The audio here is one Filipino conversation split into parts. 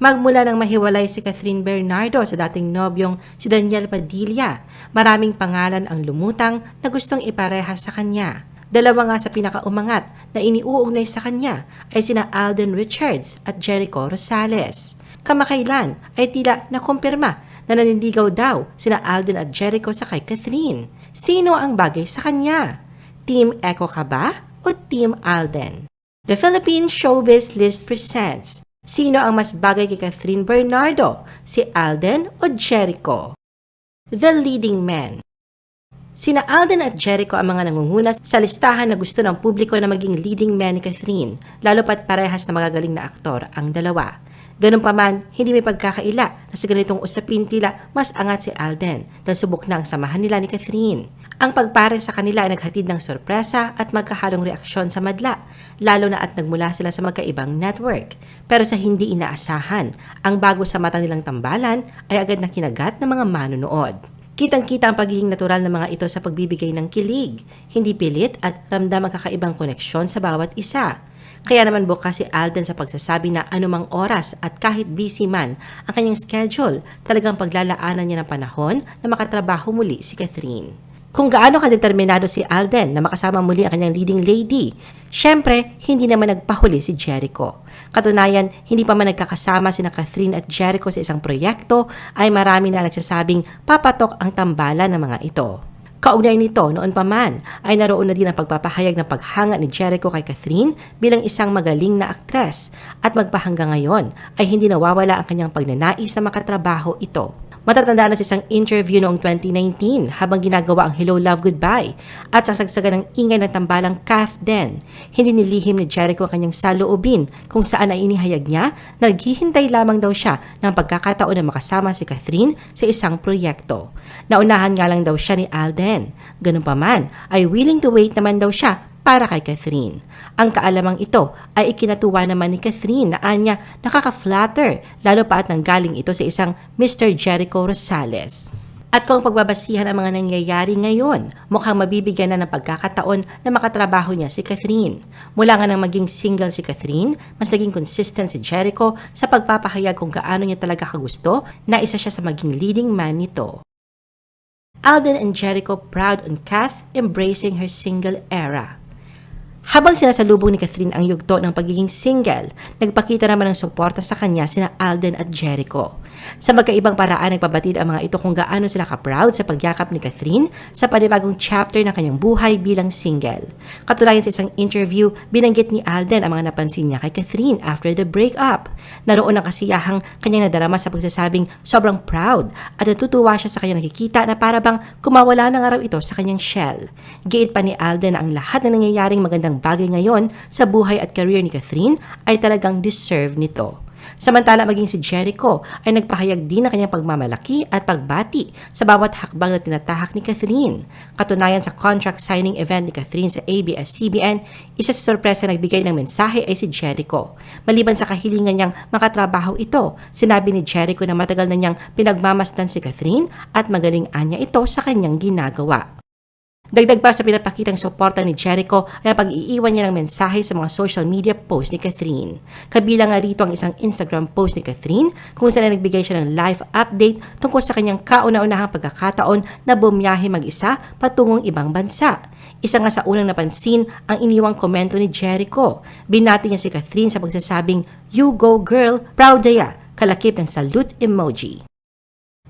Magmula nang mahiwalay si Catherine Bernardo sa dating nobyong si Daniel Padilla, maraming pangalan ang lumutang na gustong ipareha sa kanya. Dalawa nga sa pinakaumangat na iniuugnay sa kanya ay sina Alden Richards at Jericho Rosales. Kamakailan ay tila nakumpirma na naniligaw daw sina Alden at Jericho sa kay Catherine. Sino ang bagay sa kanya? Team Echo ka ba o Team Alden? The Philippine Showbiz List presents Sino ang mas bagay kay Catherine Bernardo? Si Alden o Jericho? The Leading Men Sina Alden at Jericho ang mga nangunguna sa listahan na gusto ng publiko na maging leading man ni Catherine, lalo pat parehas na magagaling na aktor ang dalawa. Ganun pa man, hindi may pagkakaila na sa ganitong usapin tila mas angat si Alden dahil subok na ang samahan nila ni Catherine. Ang pagpare sa kanila ay naghatid ng sorpresa at magkahalong reaksyon sa madla, lalo na at nagmula sila sa magkaibang network. Pero sa hindi inaasahan, ang bago sa mata nilang tambalan ay agad na kinagat ng mga manunood. Kitang-kita ang pagiging natural ng mga ito sa pagbibigay ng kilig, hindi pilit at ramdam ang kakaibang koneksyon sa bawat isa. Kaya naman bukas si Alden sa pagsasabi na anumang oras at kahit busy man ang kanyang schedule, talagang paglalaanan niya ng panahon na makatrabaho muli si Catherine. Kung gaano kadeterminado si Alden na makasama muli ang kanyang leading lady, syempre hindi naman nagpahuli si Jericho. Katunayan, hindi pa man nagkakasama sina Catherine at Jericho sa isang proyekto ay marami na nagsasabing papatok ang tambalan ng mga ito. Kaugnay nito, noon pa man, ay naroon na din ang pagpapahayag ng paghanga ni Jericho kay Catherine bilang isang magaling na aktres at magpahangga ngayon ay hindi nawawala ang kanyang pagnanais na makatrabaho ito. Matatanda na sa isang interview noong 2019 habang ginagawa ang Hello Love Goodbye at sasagsagan ng ingay ng tambalang Kath Den. Hindi nilihim ni Jericho ang kanyang saloobin kung saan ay inihayag niya na naghihintay lamang daw siya ng pagkakataon na makasama si Catherine sa isang proyekto. Naunahan nga lang daw siya ni Alden. Ganun pa man, ay willing to wait naman daw siya para kay Catherine. Ang kaalamang ito ay ikinatuwa naman ni Catherine na anya nakaka-flatter lalo pa at nanggaling ito sa isang Mr. Jericho Rosales. At kung pagbabasihan ang mga nangyayari ngayon, mukhang mabibigyan na ng pagkakataon na makatrabaho niya si Catherine. Mula nga nang maging single si Catherine, mas naging consistent si Jericho sa pagpapahayag kung gaano niya talaga kagusto na isa siya sa maging leading man nito. Alden and Jericho proud on Kath embracing her single era. Habang sinasalubong ni Catherine ang yugto ng pagiging single, nagpakita naman ng suporta sa kanya sina Alden at Jericho. Sa magkaibang paraan nagpabatid ang mga ito kung gaano sila ka-proud sa pagyakap ni Catherine sa panibagong chapter ng kanyang buhay bilang single. Katulayan sa isang interview, binanggit ni Alden ang mga napansin niya kay Catherine after the breakup. Naroon ang kasiyahang kanyang nadarama sa pagsasabing sobrang proud at natutuwa siya sa kanyang nakikita na para bang kumawala ng araw ito sa kanyang shell. Giit pa ni Alden na ang lahat ng nangyayaring magandang bagay ngayon sa buhay at career ni Catherine ay talagang deserve nito. Samantala maging si Jericho ay nagpahayag din ng kanyang pagmamalaki at pagbati sa bawat hakbang na tinatahak ni Catherine. Katunayan sa contract signing event ni Catherine sa ABS-CBN, isa sa sorpresa na nagbigay ng mensahe ay si Jericho. Maliban sa kahilingan niyang makatrabaho ito, sinabi ni Jericho na matagal na niyang pinagmamasdan si Catherine at magaling anya ito sa kanyang ginagawa. Dagdag pa sa pinapakitang suporta ni Jericho ay pag-iiwan niya ng mensahe sa mga social media post ni Catherine. Kabilang nga rito ang isang Instagram post ni Catherine kung saan nagbigay siya ng live update tungkol sa kanyang kauna-unahang pagkakataon na bumiyahe mag-isa patungong ibang bansa. Isa nga sa unang napansin ang iniwang komento ni Jericho. Binati niya si Catherine sa pagsasabing, You go girl, proud ya, kalakip ng salute emoji.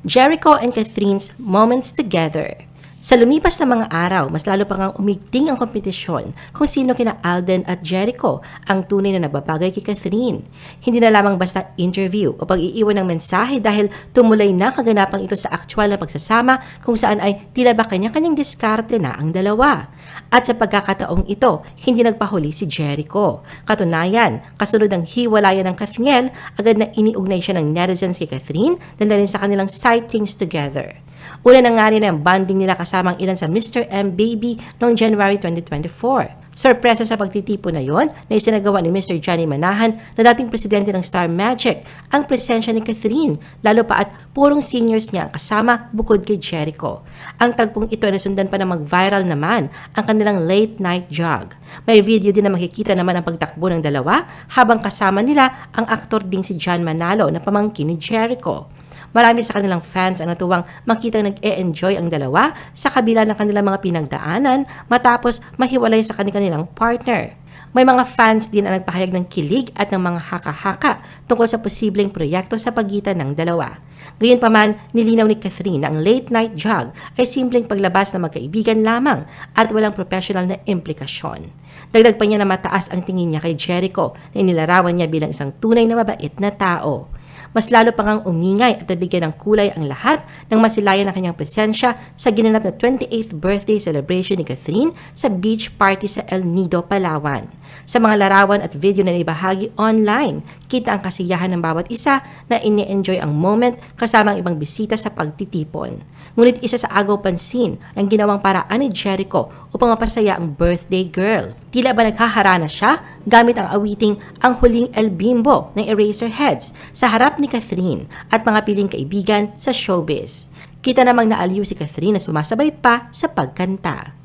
Jericho and Catherine's moments together. Sa lumipas na mga araw, mas lalo pa ngang umigting ang kompetisyon kung sino kina Alden at Jericho ang tunay na nagbabagay kay Catherine. Hindi na lamang basta interview o pag-iiwan ng mensahe dahil tumulay na kaganapang ito sa aktwal na pagsasama kung saan ay tila ba kanya-kanyang diskarte na ang dalawa. At sa pagkakataong ito, hindi nagpahuli si Jericho. Katunayan, kasunod ng hiwalayan ng Kathniel, agad na iniugnay siya ng netizens kay Catherine dahil rin sa kanilang sightings together. Una na nga rin ang bonding nila kasama kasama ang ilan sa Mr. M Baby noong January 2024. Sorpresa sa pagtitipo na yon na isinagawa ni Mr. Johnny Manahan na dating presidente ng Star Magic ang presensya ni Catherine, lalo pa at purong seniors niya ang kasama bukod kay Jericho. Ang tagpong ito ay nasundan pa na mag-viral naman ang kanilang late night jog. May video din na makikita naman ang pagtakbo ng dalawa habang kasama nila ang aktor ding si John Manalo na pamangkin ni Jericho. Marami sa kanilang fans ang natuwang makitang nag-e-enjoy ang dalawa sa kabila ng kanilang mga pinagdaanan matapos mahiwalay sa kanilang partner. May mga fans din ang nagpahayag ng kilig at ng mga haka-haka tungkol sa posibleng proyekto sa pagitan ng dalawa. Gayunpaman, nilinaw ni Catherine na ang late night jog ay simpleng paglabas na magkaibigan lamang at walang professional na implikasyon. Dagdag pa niya na mataas ang tingin niya kay Jericho na inilarawan niya bilang isang tunay na mabait na tao. Mas lalo pa ngang umingay at nabigyan ng kulay ang lahat nang masilayan ang kanyang presensya sa ginanap na 28th birthday celebration ni Catherine sa beach party sa El Nido, Palawan. Sa mga larawan at video na ibahagi online, kita ang kasiyahan ng bawat isa na ini-enjoy ang moment kasama ang ibang bisita sa pagtitipon. Ngunit isa sa agaw pansin ang ginawang paraan ni Jericho upang mapasaya ang birthday girl. Tila ba naghaharana siya gamit ang awiting Ang Huling El Bimbo ng Eraserheads sa harap ni Catherine at mga piling kaibigan sa showbiz. Kita namang naaliw si Catherine na sumasabay pa sa pagkanta.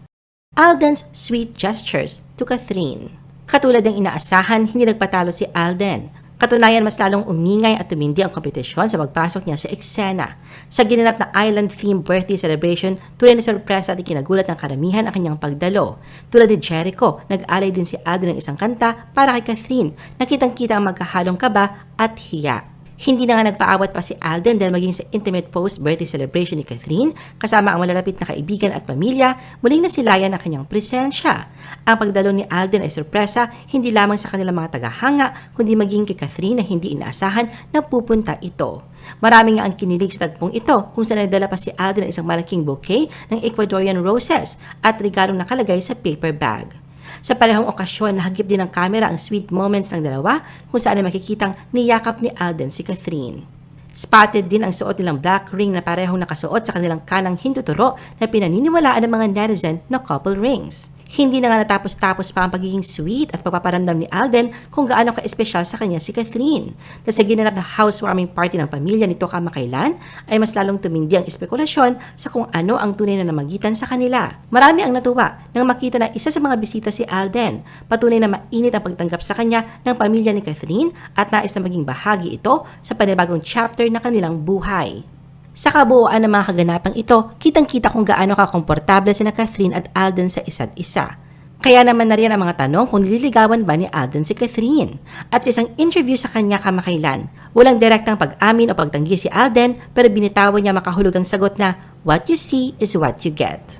Alden's sweet gestures to Catherine. Katulad ng inaasahan, hindi nagpatalo si Alden. Katunayan, mas lalong umingay at tumindi ang kompetisyon sa pagpasok niya sa eksena. Sa ginanap na island-themed birthday celebration, tunay na sorpresa at ikinagulat ng karamihan ang kanyang pagdalo. Tulad ni Jericho, nag-alay din si Alden ng isang kanta para kay Catherine, nakitang-kita ang magkahalong kaba at hiya. Hindi na nga nagpaawat pa si Alden dahil maging sa intimate post-birthday celebration ni Catherine kasama ang malalapit na kaibigan at pamilya, muling nasilayan ang kanyang presensya. Ang pagdalo ni Alden ay sorpresa hindi lamang sa kanilang mga tagahanga kundi maging kay Catherine na hindi inaasahan na pupunta ito. Marami nga ang kinilig sa tagpong ito kung saan nagdala pa si Alden ng isang malaking bouquet ng Ecuadorian roses at regalong nakalagay sa paper bag. Sa parehong okasyon, nahagip din ng kamera ang sweet moments ng dalawa kung saan ay makikitang niyakap ni Alden si Catherine. Spotted din ang suot nilang black ring na parehong nakasuot sa kanilang kanang hintuturo na pinaniniwalaan ng mga netizen na couple rings. Hindi na nga natapos-tapos pa ang pagiging sweet at pagpaparamdam ni Alden kung gaano ka-espesyal sa kanya si Catherine. Dahil sa ginanap na housewarming party ng pamilya nito kamakailan, ay mas lalong tumindi ang espekulasyon sa kung ano ang tunay na namagitan sa kanila. Marami ang natuwa nang makita na isa sa mga bisita si Alden. Patunay na mainit ang pagtanggap sa kanya ng pamilya ni Catherine at nais na maging bahagi ito sa panibagong chapter na kanilang buhay. Sa kabuuan ng mga kaganapang ito, kitang-kita kung gaano kakomportable sina Catherine at Alden sa isa't isa. Kaya naman na rin ang mga tanong kung nililigawan ba ni Alden si Catherine. At sa isang interview sa kanya kamakailan, walang direktang pag-amin o pagtanggi si Alden pero binitawan niya makahulugang sagot na, What you see is what you get.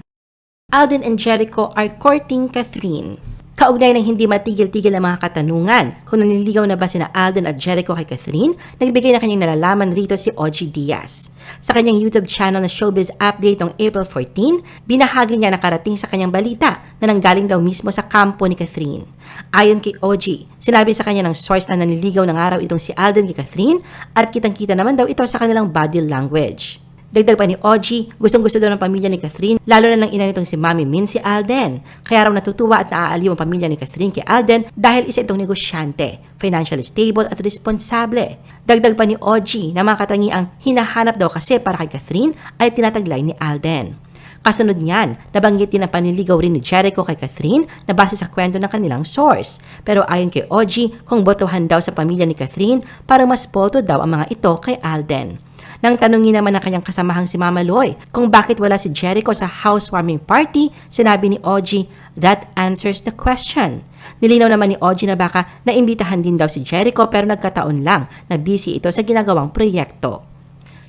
Alden and Jericho are courting Catherine. Kaugnay ng hindi matigil-tigil ang mga katanungan kung naniligaw na ba sina Alden at Jericho kay Catherine, nagbigay na kanyang nalalaman rito si OG Diaz. Sa kanyang YouTube channel na Showbiz Update noong April 14, binahagi niya nakarating sa kanyang balita na nanggaling daw mismo sa kampo ni Catherine. Ayon kay OG, sinabi sa kanya ng source na naniligaw ng araw itong si Alden kay Catherine at kitang-kita naman daw ito sa kanilang body language. Dagdag pa ni Oji, gustong-gusto daw ng pamilya ni Catherine, lalo na ng ina nitong si Mami Min si Alden. Kaya raw natutuwa at naaaliw ang pamilya ni Catherine kay Alden dahil isa itong negosyante, financially stable at responsable. Dagdag pa ni Oji na mga katangiang hinahanap daw kasi para kay Catherine ay tinataglay ni Alden. Kasunod niyan, nabanggit din ang panliligaw rin ni Jericho kay Catherine na base sa kwento ng kanilang source. Pero ayon kay Oji, kung botohan daw sa pamilya ni Catherine, para mas boto daw ang mga ito kay Alden. Nang tanungin naman ng kanyang kasamahang si Mama Loy kung bakit wala si Jericho sa housewarming party, sinabi ni Oji, that answers the question. Nilinaw naman ni Oji na baka naimbitahan din daw si Jericho pero nagkataon lang na busy ito sa ginagawang proyekto.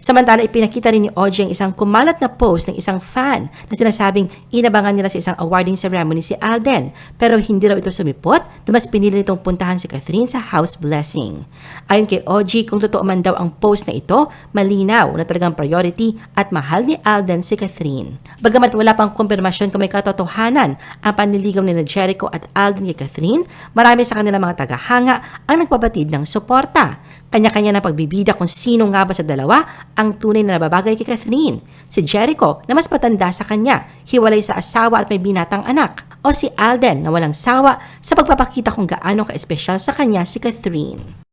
Samantala, ipinakita rin ni Oji ang isang kumalat na post ng isang fan na sinasabing inabangan nila sa isang awarding ceremony si Alden pero hindi raw ito sumipot na mas pinili nitong puntahan si Catherine sa house blessing. Ayon kay Oji, kung totoo man daw ang post na ito, malinaw na talagang priority at mahal ni Alden si Catherine. Bagamat wala pang kumpirmasyon kung may katotohanan ang panliligaw ni Jericho at Alden kay Catherine, marami sa kanilang mga tagahanga ang nagpabatid ng suporta. Kanya-kanya na pagbibida kung sino nga ba sa dalawa ang tunay na nababagay kay Catherine. Si Jericho na mas patanda sa kanya, hiwalay sa asawa at may binatang anak. O si Alden na walang sawa sa pagpapakita kung gaano ka-espesyal sa kanya si Catherine.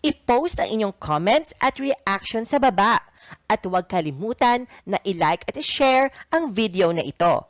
I-post ang inyong comments at reaction sa baba. At huwag kalimutan na i-like at i-share ang video na ito.